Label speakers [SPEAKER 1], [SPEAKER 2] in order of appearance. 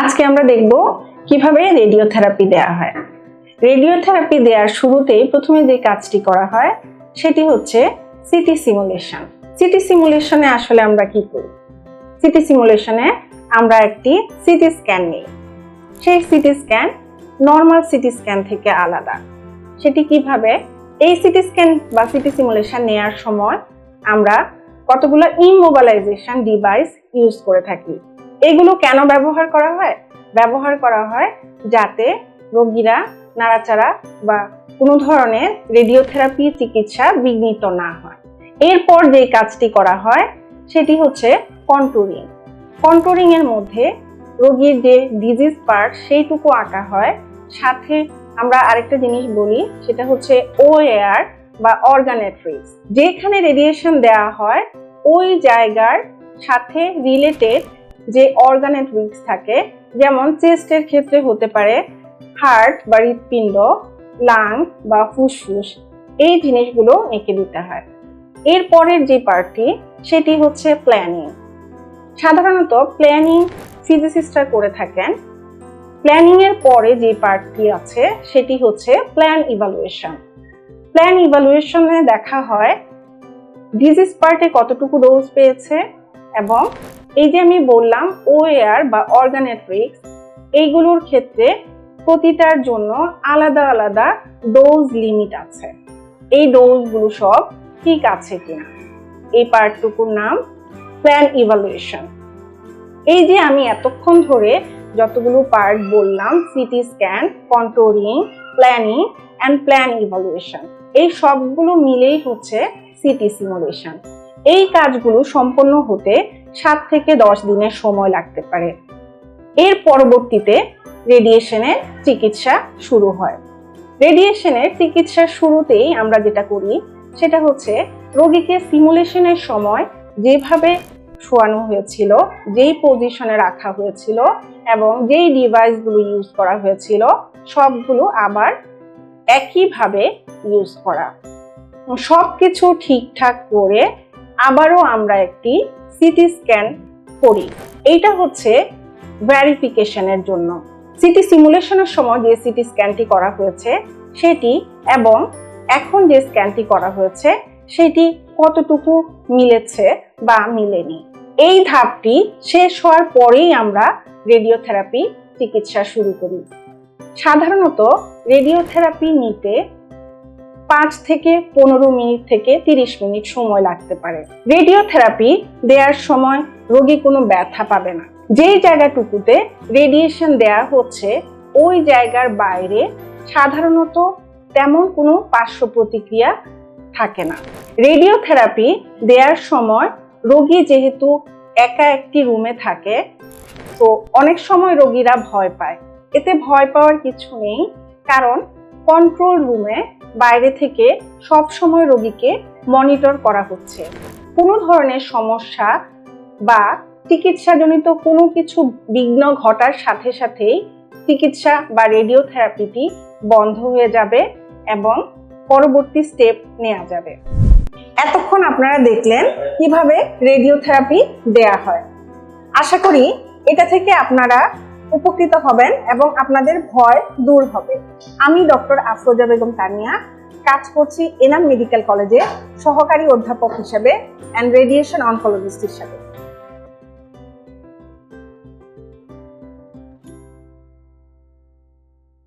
[SPEAKER 1] আজকে আমরা দেখব কীভাবে রেডিওথেরাপি দেওয়া হয়। রেডিওথেরাপি দেওয়ার শুরুতেই প্রথমে যে কাজটি করা হয়, সেটি হচ্ছে সিটি সিমুলেশন সিটি সিমুলেশনে আসলে আমরা কি করি? সিটি সিমুলেশনে আমরা একটি সিটি স্ক্যান নিই। সেই CT scan normal CT scan থেকে আলাদা। সেটি কীভাবে? এই সিটি স্ক্যান বা সিটি সিমুলেশন নেওয়ার সময় আমরা কতগুলো ইমোবালাইজেশন ডিভাইস ইউজ করে থাকি। এগুলো কেন ব্যবহার করা হয়? ব্যবহার করা হয় যাতে রোগীরা নাড়াচাড়া বা কোনো ধরনের রেডিওথেরাপি চিকিৎসা বিঘ্নিত না হয়। এরপর যে কাজটি করা হয়, সেটি হচ্ছে কন্ট্রোলিং। কন্ট্রোলিং এর মধ্যে রোগীর যে ডিজিজ পার্ট সেইটুকু আঁকা হয়। সাথে আমরা আরেকটা জিনিস বলি, সেটা হচ্ছে ওএআর বা অর্গানেট্রিক্স যেখানে রেডিয়েশন দেওয়া হয়, ওই জায়গার সাথে রিলেটেড যে অর্গানেট্রিক্স থাকে, যেমন চেস্টের ক্ষেত্রে হতে পারে হার্ট বা হৃৎপিণ্ড, লাং বা ফুসফুস, এই জিনিসগুলো এঁকে দিতে হয়। এরপরের যে পার্টটি, সেটি হচ্ছে প্ল্যানিং। সাধারণত প্ল্যানিং ফিজিসিস্টরা করে থাকেন। প্ল্যানিং এর পরে যে পার্টটি আছে, সেটি হচ্ছে প্ল্যান ইভালুয়েশন। প্ল্যান ইভালুয়েশনে দেখা হয়, ডিজিজ পার্টে কতটুকু ডোজ পেয়েছে এবং এই যে আমি বললাম ওএআর বা অর্গানেট্রিক্স এইগুলোর ক্ষেত্রে প্রতিটার জন্য আলাদা আলাদা ডোজ লিমিট আছে। এই ডোজগুলো সব ঠিক আছে কিনা? এই পার্টটুকুর নাম প্ল্যান ইভালুয়েশন এই যে আমি এতক্ষণ ধরে যতগুলো পার্ট বললাম CT scan controlling planning and plan evaluation এই সবগুলো মিলেই হচ্ছে সিটি সিমুলেশন এই কাজগুলো সম্পন্ন হতে সাত থেকে দশ দিনের সময় লাগতে পারে। এর পরবর্তীতে রেডিয়েশনের চিকিৎসা শুরু হয়। রেডিয়েশনের চিকিৎসার শুরুতেই আমরা যেটা করি, সেটা হচ্ছে রোগীকে সিমুলেশনের সময় যেভাবে শোয়ানো হয়েছিল, যেই পজিশনে রাখা হয়েছিল এবং যেই ডিভাইসগুলো ইউজ করা হয়েছিল, সবগুলো আবার একইভাবে ইউজ করা। সব কিছু ঠিকঠাক করে আবারও আমরা একটি সিটি স্ক্যান করি। এইটা হচ্ছে ভ্যারিফিকেশনের জন্য। সিটি সিমুলেশনের সময় যে সিটি স্ক্যানটি করা হয়েছে, সেটি এবং এখন যে স্ক্যানটি করা হয়েছে, সেটি কতটুকু মিলেছে বা মিলেনি। এই ধাপটি শেষ হওয়ার পরেই আমরা রেডিওথেরাপি চিকিৎসা শুরু করি। সাধারণত রেডিওথেরাপি নিতে পাঁচ থেকে পনেরো মিনিট থেকে তিরিশ মিনিট সময় লাগতে পারে। রেডিওথেরাপি দেওয়ার সময় রোগী কোনো ব্যথা পাবে না। যেই জায়গাটুকুতে রেডিয়েশন দেয়া হচ্ছে, ওই জায়গার বাইরে সাধারণত তেমন কোনো পার্শ্ব প্রতিক্রিয়া থাকে না। রেডিওথেরাপি দেওয়ার সময় রোগী যেহেতু একা একটি রুমে থাকে, তো অনেক সময় রোগীরা ভয় পায়। এতে ভয় পাওয়ার কিছু নেই, কারণ কন্ট্রোল রুমে বাইরে থেকে সব সময় রোগীকে মনিটর করা হচ্ছে। কোনো ধরনের সমস্যা বা চিকিৎসাজনিত কোনো কিছু বিঘ্ন ঘটার সাথে সাথেই চিকিৎসা বা রেডিওথেরাপিটি বন্ধ হয়ে যাবে এবং পরবর্তী স্টেপ নেওয়া যাবে। এতক্ষণ আপনারা দেখলেন কীভাবে রেডিওথেরাপি দেয়া হয়। আশা করি এটা থেকে আপনারা উপকৃত হবেন এবং আপনাদের ভয় দূর হবে। আমি ডক্টর আফরোজা বেগম তানিয়া, কাজ করছি এনাম মেডিকেল কলেজে, সহকারী অধ্যাপক হিসেবে অ্যান্ড রেডিয়েশন অনকোলজিস্ট হিসেবে।